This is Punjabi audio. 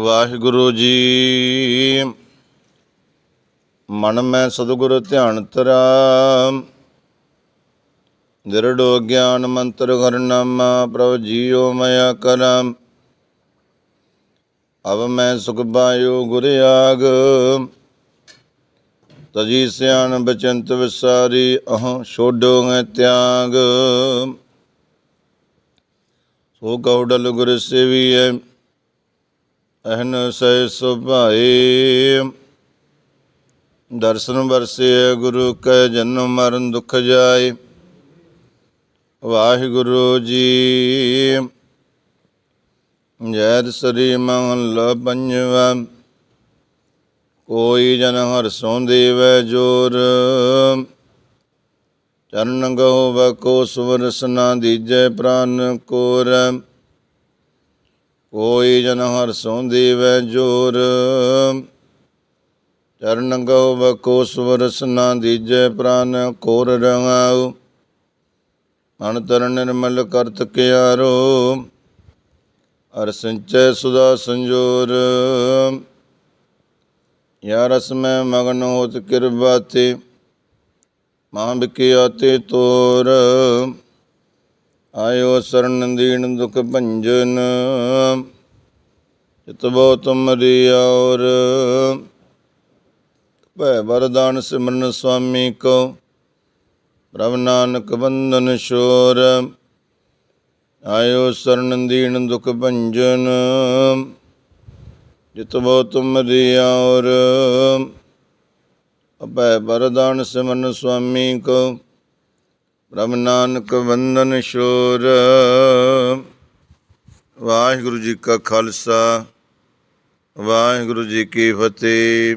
ਵਾਹਿਗੁਰੂ ਜੀ। ਮਨ ਮੈਂ ਸਤਿਗੁਰ ਧਿਆਨ ਤਰਾ ਦਿਰੜੋ ਗਿਆਨ ਮੰਤਰ ਘਰ ਨਾਮਾ ਪ੍ਰਭ ਜੀਓ ਮਇਆ ਕਰਮ ਅਬ ਮੈਂ ਸੁਖ ਪਾਇਓ ਗੁਰ ਆਗ। ਤਜੀ ਸਿਆਣ ਬਚੰਤ ਵਿਸਾਰੀ, ਅਹ ਛੋਡੋ ਮੈਂ ਤਿਆਗ। ਸੋ ਕਉਡਲ ਗੁਰ ਸੇਵੀਐ। ਅਹਨ ਸਹਿ ਸੁਭਾਏ। ਦਰਸ਼ਨ ਵਰਸੇ ਗੁਰੂ ਕੈ ਜਨਮ ਮਰਨ ਦੁਖ ਜਾਏ। ਵਾਹਿਗੁਰੂ ਜੀ। ਜੈ ਸ੍ਰੀ ਮਹਲ ਪੰਜਵਾ। ਕੋਈ ਜਨ ਹਰ ਸੋਂ ਦੇਵੈ ਜੋਰ। ਚਰਨ ਗਉ ਬਕੋ ਸੁਵਰਸਨਾ ਦੀਜੈ ਪ੍ਰਾਨ ਕੋਰ। ਕੋਈ ਜਨ ਹਰ ਸੋਂ ਦੇਵੈ ਜੋਰ। ਚਰਨ ਗਉ ਬਕੋ ਸੁਵਰਸਨਾ ਦੀਜੈ ਪ੍ਰਾਨ ਕੋਰ ਰੰਗਾਉ ਅਨਤਰ ਨਿਰਮਲ ਕਰਤ ਕਿਆਰੋ। ਅਰ ਸੰਚੈ ਸੁਦਾ ਸੰਜੋਰ। ਯਾ ਰਸ ਮੈਂ ਮਗਨ ਹੋਤ ਕਿਰਬਾ ਮਾਂ ਮਾਂ ਬਿਕਿਆਤੇ ਤੋਰ। ਆਇਓ ਸਰਨ ਦੀਨ ਦੁਖ ਭੰਜਨ ਚਿਤਬੋ ਤੁਮਰੀ ਔਰ ਭੈ ਵਰਦਾਨ ਸਿਮਰਨ ਸੁਆਮੀ ਕੋ, ਪ੍ਰਭ ਨਾਨਕ ਬੰਧਨ ਸ਼ੋਰ ਆਇਓ ਸਰਨ ਦੀਨ ਦੁਖ ਭੰਜਨ ਜਿਤਬੋ ਤੁਮਰੀ ਔਰ ਅਭੈ ਵਰਦਾਨ ਸਿਮਰਨ ਸੁਆਮੀ ਕੋ ਪ੍ਰਭ ਨਾਨਕ ਵੰਦਨ ਸ਼ੋਰ। ਵਾਹਿਗੁਰੂ ਜੀ ਕਾ ਖਾਲਸਾ ਵਾਹਿਗੁਰੂ ਜੀ ਕੀ ਫਤਿਹ।